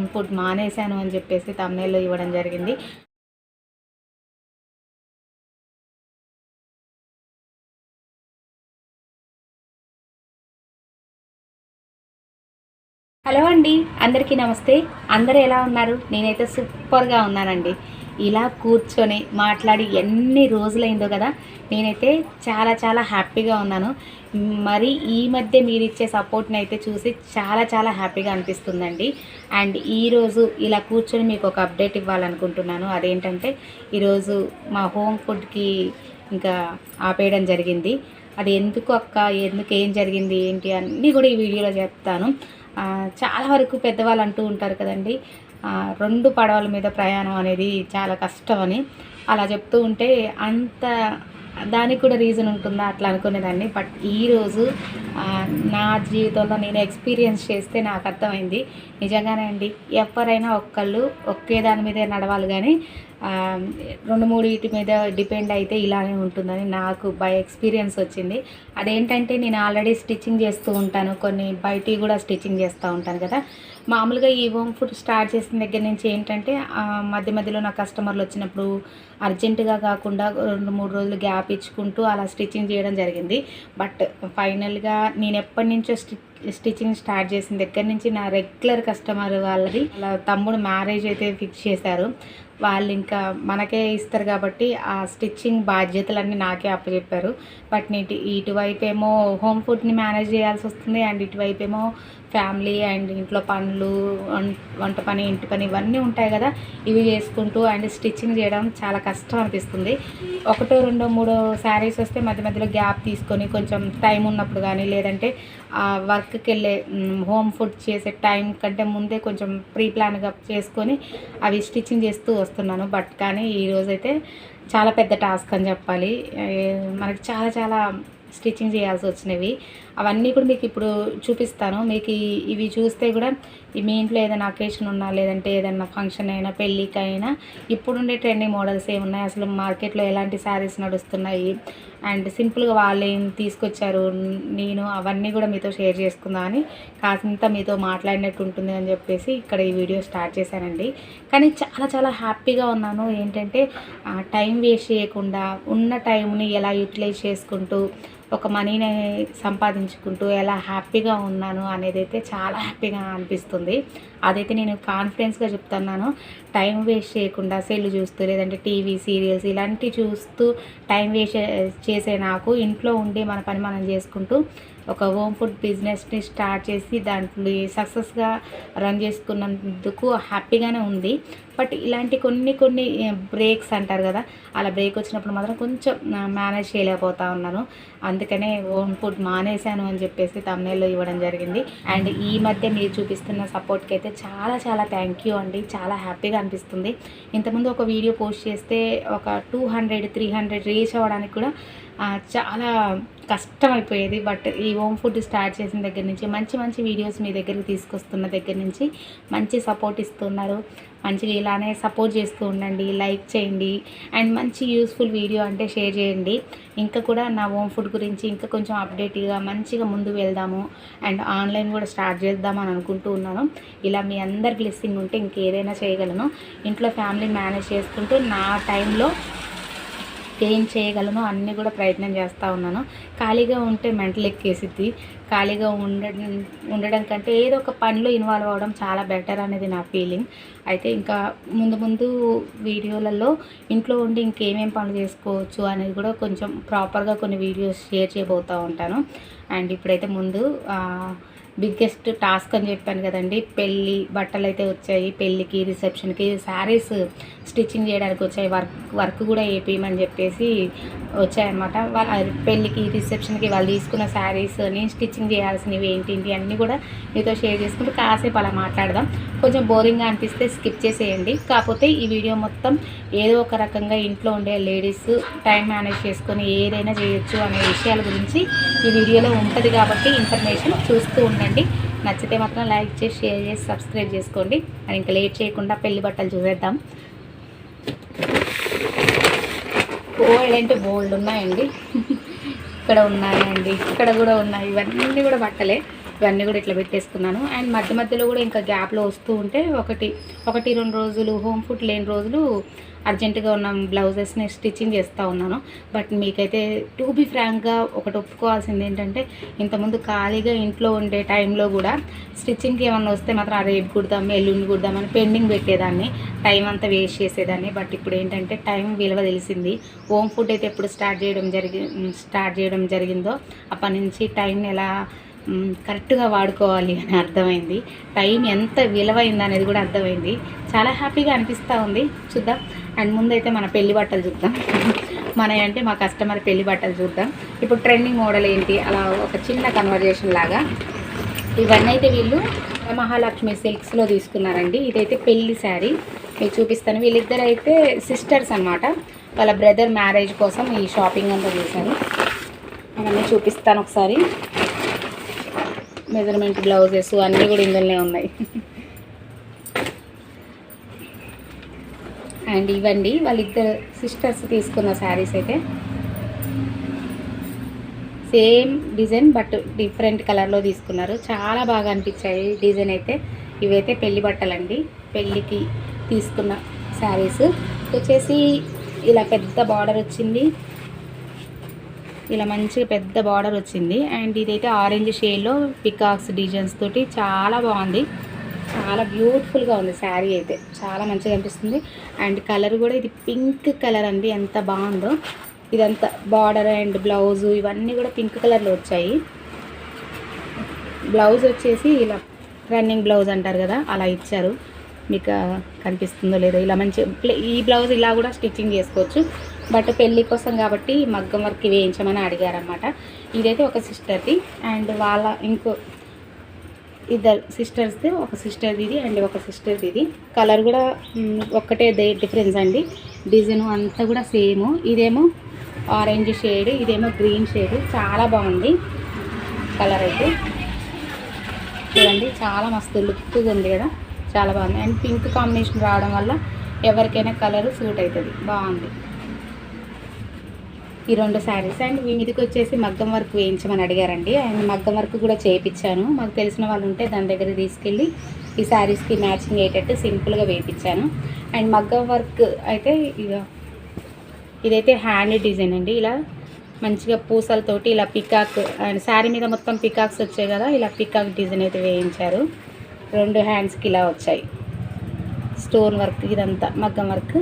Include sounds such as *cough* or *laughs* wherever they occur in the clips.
Home food మానేశాను అని చెప్పేసి తమ్నేల్లో ఇవ్వడం జరిగింది. హలో అండి అందరికీ నమస్తే. అందరూ ఎలా ఉన్నారు? నేనైతే సూపర్గా ఉన్నానండి. ఇలా కూర్చొని మాట్లాడి ఎన్ని రోజులైందో కదా నేనైతే చాలా చాలా హ్యాపీగా ఉన్నాను. మరి ఈ మధ్య మీరు ఇచ్చే సపోర్ట్ని అయితే చూసి చాలా చాలా హ్యాపీగా అనిపిస్తుందండి. అండ్ ఈరోజు ఇలా కూర్చొని మీకు ఒక అప్డేట్ ఇవ్వాలనుకుంటున్నాను. అదేంటంటే ఈరోజు మా హోమ్ ఫుడ్కి ఇంకా ఆపేయడం జరిగింది. అది ఎందుకు అక్క? ఎందుకు? ఏం జరిగింది? ఏంటి? అన్నీ కూడా ఈ వీడియోలో చెప్తాను. చాలా వరకు పెద్దవాళ్ళు అంటూ ఉంటారు కదండి. రెండు పడవల మీద ప్రయాణం అనేది చాలా కష్టం అని అలా చెప్తూ ఉంటే అంత దానికి కూడా రీజన్ ఉంటుందా అట్లా అనుకునేదాన్ని. బట్ ఈరోజు నా జీవితంలో నేను ఎక్స్పీరియన్స్ చేస్తే నాకు అర్థమైంది. నిజంగానే అండి ఎవరైనా ఒక్కళ్ళు ఒకే దాని మీదే నడవాలి కానీ రెండు మూడు వీటి మీద డిపెండ్ అయితే ఇలానే ఉంటుందని నాకు బై ఎక్స్పీరియన్స్ వచ్చింది. అదేంటంటే నేను ఆల్రెడీ స్టిచ్చింగ్ చేస్తూ ఉంటాను. కొన్ని బయటివి కూడా స్టిచ్చింగ్ చేస్తూ ఉంటాను కదా. మామూలుగా ఈ హోమ్ ఫుడ్ స్టార్ట్ చేసిన దగ్గర నుంచి ఏంటంటే మధ్య మధ్యలో నా కస్టమర్లు వచ్చినప్పుడు అర్జెంటుగా కాకుండా రెండు మూడు రోజులు గ్యాప్ ఇచ్చుకుంటూ అలా స్టిచ్చింగ్ చేయడం జరిగింది. బట్ ఫైనల్గా నేను ఎప్పటి నుంచో స్టి స్టిచ్చింగ్ స్టార్ట్ చేసిన దగ్గర నుంచి నా రెగ్యులర్ కస్టమర్ వాళ్ళది అలా తమ్ముడు మ్యారేజ్ అయితే ఫిక్స్ చేశారు. వాళ్ళు ఇంకా మనకే ఇస్తారు కాబట్టి ఆ స్టిచ్చింగ్ బాధ్యతలన్నీ నాకే అప్పచెప్పారు. బట్ నేను ఇటువైపు ఏమో హోమ్ ఫుడ్ని మేనేజ్ చేయాల్సి వస్తుంది అండ్ ఇటువైపు ఏమో ఫ్యామిలీ అండ్ ఇంట్లో పనులు వంట పని ఇంటి పని ఇవన్నీ ఉంటాయి కదా. ఇవి చేసుకుంటూ అండ్ స్టిచ్చింగ్ చేయడం చాలా కష్టం అనిపిస్తుంది. ఒకటో రెండో మూడో శారీస్ వస్తే మధ్య మధ్యలో గ్యాప్ తీసుకొని కొంచెం టైం ఉన్నప్పుడు కానీ లేదంటే ఆ వర్క్కి వెళ్ళే హోమ్ ఫుడ్ చేసే టైం కంటే ముందే కొంచెం ప్రీ ప్లాన్గా చేసుకొని అవి స్టిచ్చింగ్ చేస్తూ వస్తున్నాను. బట్ కానీ ఈరోజైతే చాలా పెద్ద టాస్క్ అని చెప్పాలి. మనకి చాలా చాలా స్టిచ్చింగ్ చేయాల్సి వచ్చినవి. అవన్నీ కూడా మీకు ఇప్పుడు చూపిస్తాను. మీకు ఇవి చూస్తే కూడా మీ ఇంట్లో ఏదైనా అకేషన్ ఉన్నా లేదంటే ఏదైనా ఫంక్షన్ అయినా పెళ్ళికైనా ఇప్పుడుండే ట్రెండింగ్ మోడల్స్ ఏమున్నాయి? అసలు మార్కెట్లో ఎలాంటి శారీస్ నడుస్తున్నాయి? అండ్ సింపుల్గా వాళ్ళు ఏం తీసుకొచ్చారు? నేను అవన్నీ కూడా మీతో షేర్ చేసుకుందామని కాసింత మీతో మాట్లాడినట్టు ఉంటుంది అని చెప్పేసి ఇక్కడ ఈ వీడియో స్టార్ట్ చేశానండి. కానీ చాలా చాలా హ్యాపీగా ఉన్నాను. ఏంటంటే టైం వేస్ట్ చేయకుండా ఉన్న టైంని ఎలా యూటిలైజ్ చేసుకుంటూ ఒక మనీని సంపాదించుకుంటూ ఎలా హ్యాపీగా ఉన్నాను అనేది అయితే చాలా హ్యాపీగా అనిపిస్తుంది. అదైతే నేను కాన్ఫిడెన్స్గా చెప్తున్నాను. టైం వేస్ట్ చేయకుండా సెల్ చూస్తూ లేదంటే టీవీ సీరియల్స్ ఇలాంటివి చూస్తూ టైం వేస్ట్ చేసే నాకు ఇంట్లో ఉండి మన పని మనం చేసుకుంటూ ఒక హోమ్ ఫుడ్ బిజినెస్ని స్టార్ట్ చేసి దాంట్లో సక్సెస్గా రన్ చేసుకున్నందుకు హ్యాపీగానే ఉంది. బట్ ఇలాంటి కొన్ని కొన్ని బ్రేక్స్ అంటారు కదా అలా బ్రేక్ వచ్చినప్పుడు మాత్రం కొంచెం మేనేజ్ చేయలేకపోతా ఉన్నాను. అందుకనే హోమ్ ఫుడ్ మానేశాను అని చెప్పేసి తమ్నేల్లో ఇవ్వడం జరిగింది. అండ్ ఈ మధ్య మీరు చూపిస్తున్న సపోర్ట్కి అయితే చాలా చాలా థ్యాంక్ యూ అండి. చాలా హ్యాపీగా అనిపిస్తుంది. ఇంతకుముందు ఒక వీడియో పోస్ట్ చేస్తే ఒక two hundred three hundred reach అవ్వడానికి కూడా చాలా కష్టం అయిపోయేది బట్ ఈ హోమ్ ఫుడ్ స్టార్ట్ చేసిన దగ్గర నుంచి మంచి మంచి వీడియోస్ మీ దగ్గరికి తీసుకొస్తున్న దగ్గర నుంచి మంచి సపోర్ట్ ఇస్తున్నారు. మంచిగా ఇలానే సపోర్ట్ చేస్తూ ఉండండి లైక్ చేయండి అండ్ మంచి యూస్ఫుల్ వీడియో అంటే షేర్ చేయండి. ఇంకా కూడా నా హోమ్ ఫుడ్ గురించి ఇంకా కొంచెం అప్డేట్గా మంచిగా ముందుకు వెళ్దాము. అండ్ ఆన్లైన్ కూడా స్టార్ట్ చేద్దామని అనుకుంటూ ఉన్నాను. ఇలా మీ అందరి బ్లెస్సింగ్ ఉంటే ఇంకేదైనా చేయగలను. ఇంట్లో ఫ్యామిలీ మేనేజ్ చేసుకుంటూ నా టైంలో ఏం చేయగలను అన్నీ కూడా ప్రయత్నం చేస్తూ ఉన్నాను. ఖాళీగా ఉంటే మెంటల్ ఎక్కేసిద్ది. ఖాళీగా ఉండడం ఉండడం కంటే ఏదో ఒక పనిలో ఇన్వాల్వ్ అవ్వడం చాలా బెటర్ అనేది నా ఫీలింగ్. అయితే ఇంకా ముందు ముందు వీడియోలలో ఇంట్లో ఉండి ఇంకేమేం పనులు చేసుకోవచ్చు అనేది కూడా కొంచెం ప్రాపర్గా కొన్ని వీడియోస్ షేర్ చేయబోతూ ఉంటాను. అండ్ ఇప్పుడైతే ముందు బిగ్గెస్ట్ టాస్క్ అని చెప్పాను కదండి. పెళ్ళి బట్టలు అయితే వచ్చాయి. పెళ్ళికి రిసెప్షన్కి శారీస్ స్టిచ్చింగ్ చేయడానికి వచ్చాయి. వర్క్ వర్క్ కూడా వేపేయమని చెప్పేసి వచ్చాయన్నమాట. వాళ్ళ పెళ్ళికి రిసెప్షన్కి వాళ్ళు తీసుకున్న శారీస్ నేను స్టిచ్చింగ్ చేయాల్సినవి ఏంటి అన్నీ కూడా మీతో షేర్ చేసుకుంటూ కాసేపు అలా మాట్లాడదాం. కొంచెం బోరింగ్గా అనిపిస్తే స్కిప్ చేసేయండి. కాకపోతే ఈ వీడియో మొత్తం ఏదో ఒక రకంగా ఇంట్లో ఉండే లేడీస్ టైం మేనేజ్ చేసుకొని ఏదైనా చేయొచ్చు అనే విషయాల గురించి ఈ వీడియోలో ఉంటుంది కాబట్టి ఇన్ఫర్మేషన్ చూస్తూ ఉండండి నచ్చితే మాత్రం లైక్ చేసి షేర్ చేసి సబ్స్క్రైబ్ చేసుకోండి. మరి ఇంకా లేట్ చేయకుండా పెళ్ళి బట్టలు చూసేద్దాం. బోల్డ్ అంటే బోల్డ్ ఉన్నాయండి. *laughs* ఇక్కడ ఉన్నాయండి. ఇక్కడ కూడా ఉన్నాయి. ఇవన్నీ కూడా బట్టలే. ఇవన్నీ కూడా ఇట్లా పెట్టేసుకున్నాను. అండ్ మధ్య మధ్యలో కూడా ఇంకా గ్యాప్లో వస్తూ ఉంటే ఒకటి ఒకటి రెండు రోజులు హోమ్ ఫుడ్ లేని రోజులు అర్జెంటుగా ఉన్న బ్లౌజెస్ని స్టిచ్చింగ్ చేస్తూ ఉన్నాను. బట్ మీకైతే టు బి ఫ్రాంక్గా ఒకటి ఒప్పుకోవాల్సింది ఏంటంటే ఇంతకుముందు ఖాళీగా ఇంట్లో ఉండే టైంలో కూడా స్టిచ్చింగ్కి ఏమన్నా వస్తే మాత్రం ఆ రేపు కుడదాం ఎల్లుండి కుడదాం అని పెండింగ్ పెట్టేదాన్ని. టైం అంతా వేస్ట్ చేసేదాన్ని. బట్ ఇప్పుడు ఏంటంటే టైం విలువ తెలిసింది. హోమ్ ఫుడ్ అయితే ఎప్పుడు స్టార్ట్ చేయడం జరిగి స్టార్ట్ చేయడం జరిగిందో అప్పటి నుంచి టైంని ఎలా కరెక్ట్గా వాడుకోవాలి అని అర్థమైంది. టైం ఎంత విలువైంది అనేది కూడా అర్థమైంది. చాలా హ్యాపీగా అనిపిస్తూ ఉంది. చూద్దాం. అండ్ ముందైతే మన పెళ్ళి బట్టలు చూద్దాం. మన అంటే మా కస్టమర్ పెళ్ళి బట్టలు చూద్దాం. ఇప్పుడు ట్రెండింగ్ మోడల్ ఏంటి? అలా ఒక చిన్న కన్వర్జేషన్ లాగా. ఇవన్నీ అయితే వీళ్ళు మహాలక్ష్మి సిల్క్స్లో తీసుకున్నారండి. ఇదైతే పెళ్ళి శారీ. మీకు చూపిస్తాను. వీళ్ళిద్దరు అయితే సిస్టర్స్ అన్నమాట. వాళ్ళ బ్రదర్ మ్యారేజ్ కోసం ఈ షాపింగ్ అంతా చేశారు. అవన్నీ చూపిస్తాను ఒకసారి. మెజర్మెంట్ బ్లౌజెస్ అన్నీ కూడా ఇందులోనే ఉన్నాయి. అండ్ ఇవ్వండి వాళ్ళిద్దరు సిస్టర్స్ తీసుకున్న శారీస్ అయితే. సేమ్ డిజైన్ బట్ డిఫరెంట్ కలర్లో తీసుకున్నారు. చాలా బాగా అనిపించాయి డిజైన్ అయితే. ఇవైతే పెళ్ళి బట్టలండి. పెళ్ళికి తీసుకున్న శారీస్ వచ్చేసి ఇలా పెద్ద బార్డర్ వచ్చింది. ఇలా మంచిగా పెద్ద బార్డర్ వచ్చింది. అండ్ ఇదైతే ఆరెంజ్ షేడ్లో పికాక్స్ డిజైన్స్ తోటి చాలా బాగుంది. చాలా బ్యూటిఫుల్గా ఉంది శారీ అయితే. చాలా మంచిగా అనిపిస్తుంది అండ్ కలర్ కూడా ఇది పింక్ కలర్ అండి. ఎంత బాగుందో. ఇదంతా బార్డర్ అండ్ బ్లౌజు ఇవన్నీ కూడా పింక్ కలర్లో వచ్చాయి. బ్లౌజ్ వచ్చేసి ఇలా రన్నింగ్ బ్లౌజ్ అంటారు కదా అలా ఇచ్చారు. మీకు కనిపిస్తుందో లేదో ఇలా మంచి ఈ బ్లౌజ్ ఇలా కూడా స్టిచ్చింగ్ చేసుకోవచ్చు. బట్ పెళ్ళి కోసం కాబట్టి మగ్గం వర్క్ వేయించమని అడిగారనమాట ఇదైతే ఒక సిస్టర్ది అండ్ వాళ్ళ ఇంకో ఇద్దరు సిస్టర్స్ది ఒక సిస్టర్ది ఇది అండ్ ఒక సిస్టర్ది ఇది. కలర్ కూడా ఒక్కటే దే- డిఫరెన్స్ అండి. డిజైన్ అంతా కూడా సేమ్. ఇదేమో ఆరెంజ్ షేడ్ ఇదేమో గ్రీన్ షేడ్. చాలా బాగుంది కలర్ అయితే. చూడండి చాలా మస్తు లుక్గా ఉంది కదా. చాలా బాగుంది. అండ్ పింక్ కాంబినేషన్ రావడం వల్ల ఎవరికైనా కలర్ సూట్ అవుతుంది. బాగుంది. ఈ రెండు శారీస్ అండ్ వీటికి వచ్చేసి మగ్గం వర్క్ వేయించమని అడిగారండి. అండ్ మగ్గం వర్క్ కూడా చేయించాను మాకు తెలిసిన వాళ్ళు ఉంటే దాని దగ్గర తీసుకెళ్ళి ఈ శారీస్కి మ్యాచింగ్ అయ్యేటట్టు సింపుల్గా వేయించాను అండ్ మగ్గం వర్క్ అయితే ఇదైతే హ్యాండ్ డిజైన్ అండి. ఇలా మంచిగా పూసలతోటి ఇలా పికాక్ అండ్ శారీ మీద మొత్తం పికాక్స్ వచ్చాయి కదా ఇలా పికాక్ డిజైన్ అయితే వేయించారు. రెండు హ్యాండ్స్కి ఇలా వచ్చాయి. స్టోన్ వర్క్ ఇదంతా మగ్గం వర్క్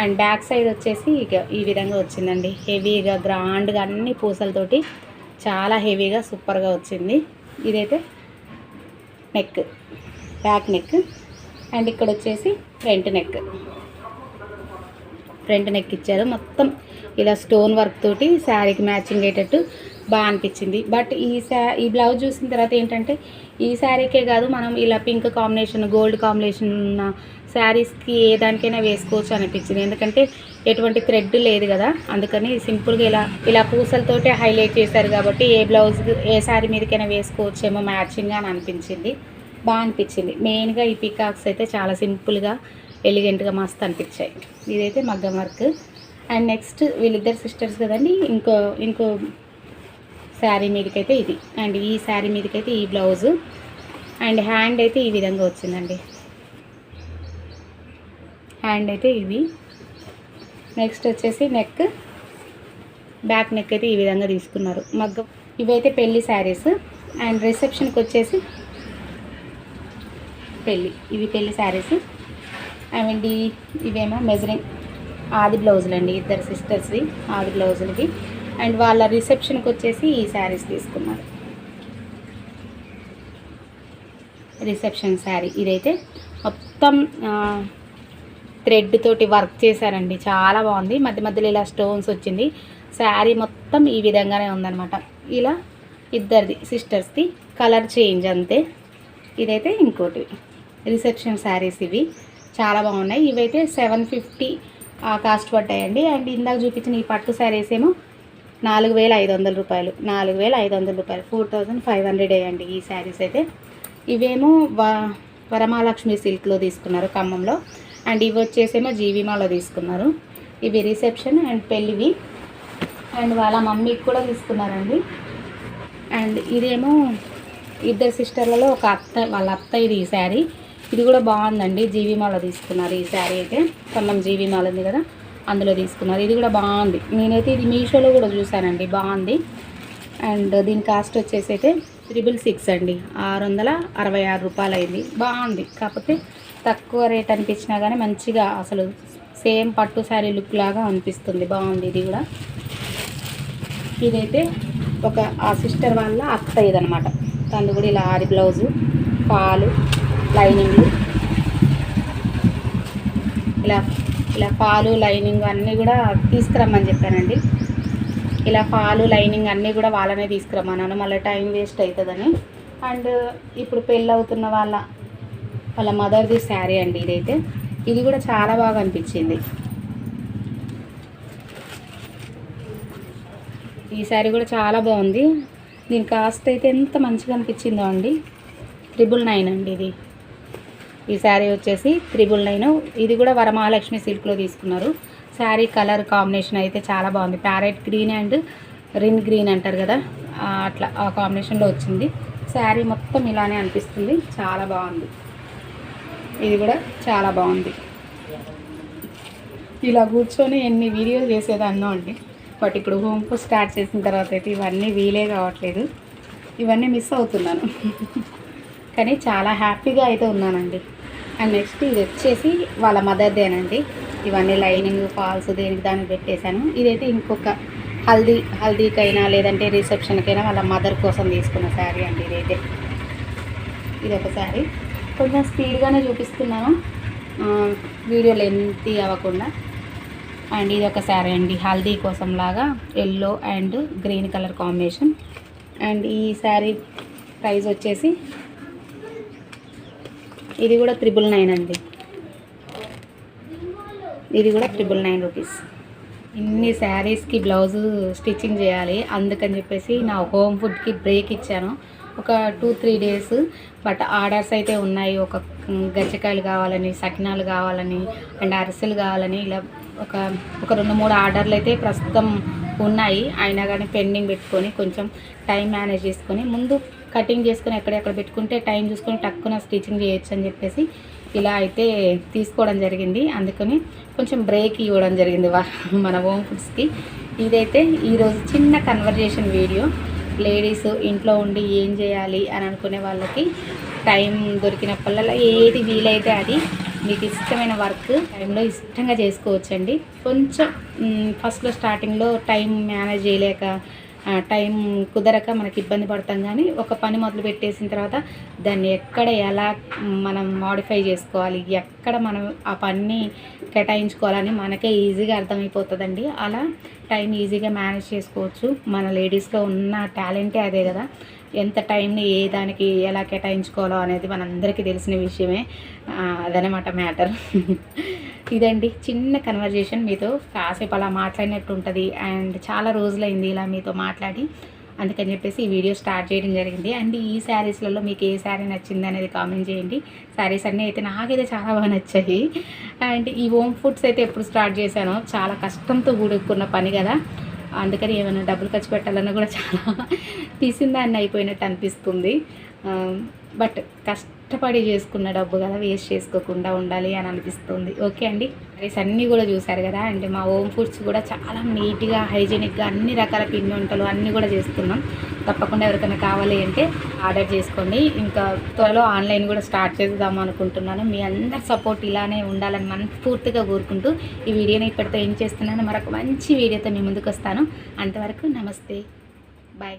అండ్ బ్యాక్ సైడ్ వచ్చేసి ఇక ఈ విధంగా వచ్చిందండి. హెవీగా గ్రాండ్గా అన్ని పూసలతోటి చాలా హెవీగా సూపర్గా వచ్చింది. ఇదైతే నెక్ బ్యాక్ నెక్. అండ్ ఇక్కడ వచ్చేసి ఫ్రంట్ నెక్. ఫ్రంట్ నెక్ ఇచ్చారు. మొత్తం ఇలా స్టోన్ వర్క్ తోటి శారీకి మ్యాచింగ్ అయ్యేటట్టు బాగా అనిపించింది. బట్ ఈ శా ఈ బ్లౌజ్ చూసిన తర్వాత ఏంటంటే ఈ శారీకే కాదు మనం ఇలా పింక్ కాంబినేషన్ గోల్డ్ కాంబినేషన్ ఉన్న శారీస్కి ఏ దానికైనా వేసుకోవచ్చు అనిపించింది. ఎందుకంటే ఎటువంటి థ్రెడ్ లేదు కదా. అందుకని సింపుల్గా ఇలా ఇలా పూసలతోటే హైలైట్ చేశారు కాబట్టి ఏ బ్లౌజ్ ఏ శారీ మీదకైనా వేసుకోవచ్చేమో మ్యాచింగ్గా అని అనిపించింది. బాగా అనిపించింది. మెయిన్గా ఈ పికాక్స్ అయితే చాలా సింపుల్గా ఎలిగెంట్గా మస్తు అనిపించాయి. ఇదైతే మగ్గం వర్క్. అండ్ నెక్స్ట్ వీళ్ళిద్దరు సిస్టర్స్ కదండి ఇంకో ఇంకో శారీ మీదకైతే ఇది. అండ్ ఈ శారీ మీదకైతే ఈ బ్లౌజు. అండ్ హ్యాండ్ అయితే ఈ విధంగా వచ్చిందండి. హ్యాండ్ అయితే ఇవి. నెక్స్ట్ వచ్చేసి నెక్. బ్యాక్ నెక్ అయితే ఈ విధంగా తీసుకున్నారు. మగ్గం ఇవైతే పెళ్ళి శారీస్. అండ్ రిసెప్షన్కి వచ్చేసి పెళ్ళి ఇవి పెళ్ళి శారీస్. అండ్ ఈ- ఇవేమో మెజరింగ్ ఆది బ్లౌజులు అండి ఇద్దరు సిస్టర్స్వి ఆది బ్లౌజులకి అండ్ వాళ్ళ రిసెప్షన్కి వచ్చేసి ఈ శారీస్ తీసుకున్నారు. Reception sari. ఇదైతే మొత్తం థ్రెడ్ తోటి వర్క్ చేశారండి. చాలా బాగుంది. మధ్య మధ్యలో ఇలా స్టోన్స్ వచ్చింది. శారీ మొత్తం ఈ విధంగానే ఉందన్నమాట. ఇలా ఇద్దరిది సిస్టర్స్ది కలర్ చేంజ్ అంతే. ఇదైతే ఇంకోటి. రిసెప్షన్ శారీస్ ఇవి. చాలా బాగున్నాయి. ఇవైతే సెవెన్ ఫిఫ్టీ కాస్ట్ పడ్డాయండి. అండ్ ఇందాక చూపించిన ఈ పట్టు శారీస్ ఏమో నాలుగు వేల ఐదు వందల రూపాయలు. నాలుగు వేల ఐదు వందల రూపాయలు. ఫోర్ థౌజండ్ ఫైవ్ హండ్రెడ్ అయ్యండి ఈ శారీస్ అయితే. ఇవేమో వ వరమహాలక్ష్మి సిల్క్లో తీసుకున్నారు ఖమ్మంలో. అండ్ ఇవి వచ్చేసేమో జీవిమాలో తీసుకున్నారు. ఇవి రిసెప్షన్ అండ్ పెళ్ళివి. అండ్ వాళ్ళ మమ్మీకి కూడా తీసుకున్నారండి. అండ్ ఇదేమో ఇద్దరు సిస్టర్లలో ఒక అత్త వాళ్ళ అత్త ఇది ఈ శారీ. ఇది కూడా బాగుందండి. జీవిమాల తీసుకున్నారు ఈ శారీ అయితే. ఖమ్మం జీవిమాల ఉంది కదా. అందులో తీసుకున్నారు. ఇది కూడా బాగుంది. నేనైతే ఇది మీషోలో కూడా చూసానండి బాగుంది. అండ్ దీని కాస్ట్ వచ్చేసి అయితే త్రిబుల్ సిక్స్ అండి. ఆరు వందల అరవై ఆరు రూపాయలు అయింది బాగుంది. కాకపోతే తక్కువ రేట్ అనిపించినా కానీ మంచిగా అసలు సేమ్ పట్టు శారీ లుక్ లాగా అనిపిస్తుంది. బాగుంది ఇది కూడా. ఇదైతే ఒక ఆ సిస్టర్ వాళ్ళ అత్త ఇదనమాట తను కూడా ఇలా ఆది బ్లౌజు పాలు లైనింగ్ ఇలా ఇలా పాలు లైనింగ్ అన్నీ కూడా తీసుకురమ్మని చెప్పానండి. ఇలా పాలు లైనింగ్ అన్నీ కూడా వాళ్ళనే తీసుకురమ్మన్నాను. మళ్ళీ టైం వేస్ట్ అవుతుందని. అండ్ ఇప్పుడు పెళ్ళి అవుతున్న వాళ్ళ వాళ్ళ మదర్ది శారీ అండి ఇదైతే. ఇది కూడా చాలా బాగా అనిపించింది. ఈ శారీ కూడా చాలా బాగుంది. దీని కాస్ట్ అయితే ఎంత మంచిగా అనిపించిందో అండి. ట్రిపుల్ నైన్ అండి ఇది. ఈ శారీ వచ్చేసి త్రిబుల్ నైన్. ఇది కూడా వరమహాలక్ష్మి సిల్క్లో తీసుకున్నారు. శారీ కలర్ కాంబినేషన్ అయితే చాలా బాగుంది. ప్యారెట్ గ్రీన్ అండ్ రిన్ గ్రీన్ అంటారు కదా అట్లా ఆ కాంబినేషన్లో వచ్చింది. శారీ మొత్తం ఇలానే అనిపిస్తుంది. చాలా బాగుంది. ఇది కూడా చాలా బాగుంది. ఇలా కూర్చొని ఎన్ని వీడియోలు చేసేదాన్నో అండి. బట్ ఇప్పుడు హోమ్ ఫుడ్ స్టార్ట్ చేసిన తర్వాత అయితే ఇవన్నీ వీలే కావట్లేదు. ఇవన్నీ మిస్ అవుతున్నాను. *laughs* కానీ చాలా హ్యాపీగా అయితే ఉన్నానండి. అండ్ నెక్స్ట్ ఇది వచ్చేసి వాళ్ళ మదర్దేనండి ఇవన్నీ లైనింగ్ ఫాల్స్ దేనికి దానికి పెట్టేశాను. ఇదైతే ఇంకొక హల్దీ హల్దీకైనా లేదంటే రిసెప్షన్కైనా వాళ్ళ మదర్ కోసం తీసుకున్న శారీ అండి ఇదైతే. ఇది ఒక శారీ కొంచెం స్పీడ్గానే చూపిస్తున్నాను. వీడియో లెంత్ అవ్వకుండా. అండ్ ఇది ఒక శారీ అండి. హల్దీ కోసం లాగా yellow and green colour combination and ఈ శారీ ప్రైస్ వచ్చేసి ఇది కూడా త్రిబుల్ నైన్ అండి. ఇది కూడా త్రిబుల్ నైన్ రూపీస్ ఇన్ని శారీస్కి బ్లౌజు స్టిచ్చింగ్ చేయాలి. అందుకని చెప్పేసి నా హోమ్ ఫుడ్కి బ్రేక్ ఇచ్చాను. ఒక two three days but orders అయితే ఉన్నాయి. ఒక గచ్చకాయలు కావాలని సకినాలు కావాలని అండ్ అరిసెలు కావాలని ఇలా ఒక ఒక రెండు మూడు ఆర్డర్లు అయితే ప్రస్తుతం ఉన్నాయి. అయినా కానీ పెండింగ్ పెట్టుకొని కొంచెం టైం మేనేజ్ చేసుకొని ముందు కటింగ్ చేసుకొని ఎక్కడెక్కడ పెట్టుకుంటే టైం చూసుకొని టక్కున స్టిచ్చింగ్ చేయొచ్చు అని చెప్పేసి ఇలా అయితే తీసుకోవడం జరిగింది. అందుకని కొంచెం బ్రేక్ ఇవ్వడం జరిగింది వా- మన హోమ్ ఫుడ్స్కి ఇదైతే ఈరోజు చిన్న కన్వర్జేషన్ వీడియో లేడీస్ ఇంట్లో ఉండి ఏం చేయాలి అని అనుకునే వాళ్ళకి టైం దొరికినప్పుడల్లా ఏది వీలైతే అది మీకు ఇష్టమైన వర్క్ టైంలో ఇష్టంగా చేసుకోవచ్చండి. కొంచెం ఫస్ట్లో స్టార్టింగ్లో టైం మేనేజ్ చేయలేక టైం కుదరక మనకి ఇబ్బంది పడతాం కానీ ఒక పని మొదలు పెట్టేసిన తర్వాత దాన్ని ఎక్కడ ఎలా మనం మాడిఫై చేసుకోవాలి ఎక్కడ మనం ఆ పని కేటాయించుకోవాలని మనకే ఈజీగా అర్థమైపోతుందండి. అలా టైం ఈజీగా మేనేజ్ చేసుకోవచ్చు. మన లేడీస్లో ఉన్న టాలెంటే అదే కదా. ఎంత టైంని ఏ దానికి ఎలా కేటాయించుకోవాలో అనేది మనందరికీ తెలిసిన విషయమే. అదనమాట మ్యాటర్ *laughs* ఇదండి చిన్న కన్వర్జేషన్ మీతో కాసేపు అలా మాట్లాడినట్టు ఉంటుంది. అండ్ చాలా రోజులైంది ఇలా మీతో మాట్లాడి. అందుకని చెప్పేసి ఈ వీడియో స్టార్ట్ చేయడం జరిగింది. అండ్ ఈ శారీస్లలో మీకు ఏ శారీ నచ్చింది అనేది కామెంట్ చేయండి. శారీస్ అన్నీ అయితే నాకైతే చాలా బాగా నచ్చాయి. అండ్ ఈ హోమ్ ఫుడ్స్ అయితే ఎప్పుడు స్టార్ట్ చేశానో చాలా కష్టంతో కూడుకున్న పని కదా. అందుకని ఏమైనా డబ్బులు ఖర్చు పెట్టాలన్నా కూడా చాలా తీసిందాన్ని అయిపోయినట్టు అనిపిస్తుంది. బట్ కష్టపడి చేసుకున్న డబ్బు కదా వేస్ట్ చేసుకోకుండా ఉండాలి అని అనిపిస్తుంది. ఓకే అండి. రైస్ అన్నీ కూడా చూసారు కదా? అంటే మా హోమ్ ఫుడ్స్ కూడా చాలా నీట్గా హైజీనిక్గా అన్ని రకాల పిండి వంటలు అన్నీ కూడా చేస్తున్నాం. తప్పకుండా ఎవరికైనా కావాలి అంటే ఆర్డర్ చేసుకోండి. ఇంకా త్వరలో ఆన్లైన్ కూడా స్టార్ట్ చేద్దాం అనుకుంటున్నాను. మీ అందరి సపోర్ట్ ఇలానే ఉండాలని మనస్ఫూర్తిగా కోరుకుంటూ ఈ వీడియోని ఇప్పటితో ఏం చేస్తున్నాను. మరొక మంచి వీడియోతో మీ ముందుకు వస్తాను. అంతవరకు నమస్తే. బాయ్.